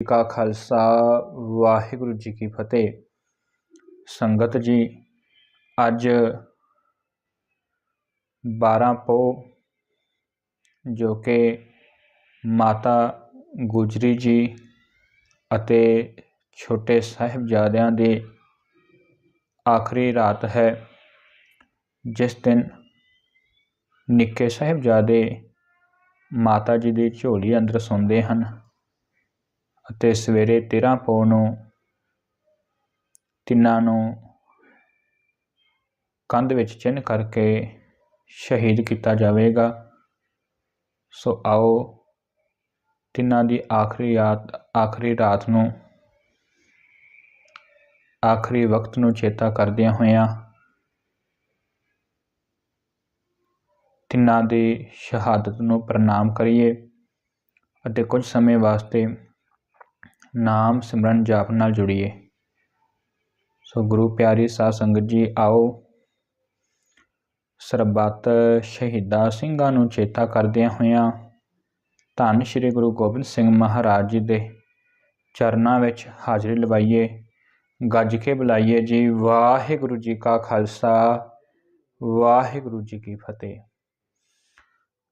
ਜੀ ਕਾ ਖਾਲਸਾ, ਵਾਹਿਗੁਰੂ ਜੀ ਕੀ ਫਤਿਹ। ਸੰਗਤ ਜੀ, ਅੱਜ 12 ਪੋ ਜੋ ਕਿ ਮਾਤਾ ਗੁਜਰੀ ਜੀ ਅਤੇ ਛੋਟੇ ਸਾਹਿਬਜ਼ਾਦਿਆਂ ਦੀ ਆਖਰੀ ਰਾਤ ਹੈ, ਜਿਸ ਦਿਨ ਨਿੱਕੇ ਸਾਹਿਬਜ਼ਾਦੇ ਮਾਤਾ ਜੀ ਦੀ ਝੋਲੀ ਅੰਦਰ ਸੌਂਦੇ ਹਨ। ਅਤੇ ਸਵੇਰੇ 13 ਪੋ ਨੂੰ, ਤਿੰਨਾਂ ਨੂੰ ਕੰਧ ਵਿੱਚ ਚਿੰਨ ਕਰਕੇ ਸ਼ਹੀਦ ਕੀਤਾ ਜਾਵੇਗਾ। ਸੋ ਆਓ ਤਿੰਨਾਂ ਦੀ ਆਖਰੀ ਰਾਤ ਆਖਰੀ ਰਾਤ ਨੂੰ, ਆਖਰੀ ਵਕਤ ਨੂੰ ਚੇਤਾ ਕਰਦਿਆਂ ਹੋਇਆਂ ਤਿੰਨਾਂ ਦੀ ਸ਼ਹਾਦਤ ਨੂੰ ਪ੍ਰਣਾਮ ਕਰੀਏ ਅਤੇ ਕੁਝ ਸਮੇਂ ਵਾਸਤੇ ਨਾਮ ਸਿਮਰਨ ਜਾਪ ਨਾਲ ਜੁੜੀਏ। ਸੋ ਗੁਰੂ ਪਿਆਰੀ ਸਾਧ ਸੰਗਤ ਜੀ, ਆਓ। ਸਰਬੱਤ ਸ਼ਹੀਦਾਂ ਸਿੰਘਾਂ ਨੂੰ ਚੇਤਾ ਕਰਦਿਆਂ ਹੋਇਆਂ ਧੰਨ ਸ਼੍ਰੀ ਗੁਰੂ ਗੋਬਿੰਦ ਸਿੰਘ ਮਹਾਰਾਜ ਜੀ ਦੇ ਚਰਨਾਂ ਵਿੱਚ ਹਾਜ਼ਰੀ ਲਵਾਈਏ, ਗੱਜ ਕੇ ਬੁਲਾਈਏ ਜੀ, ਵਾਹਿਗੁਰੂ ਜੀ ਕਾ ਖਾਲਸਾ, ਵਾਹਿਗੁਰੂ ਜੀ ਕੀ ਫਤਿਹ।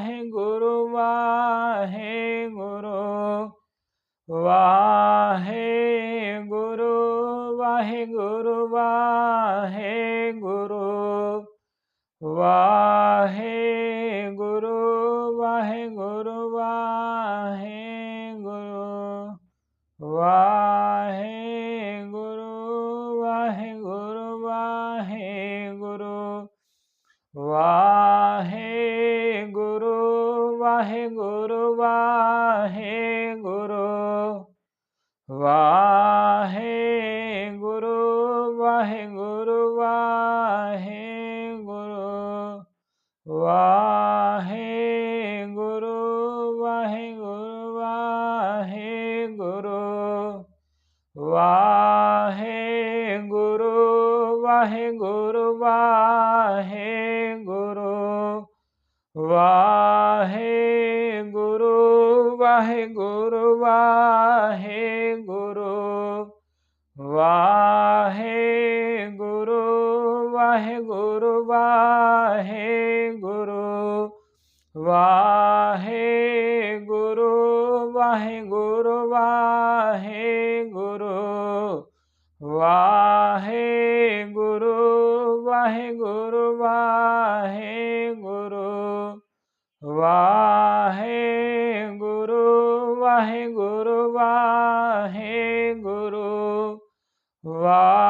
hang Waheguru Waheguru Wow.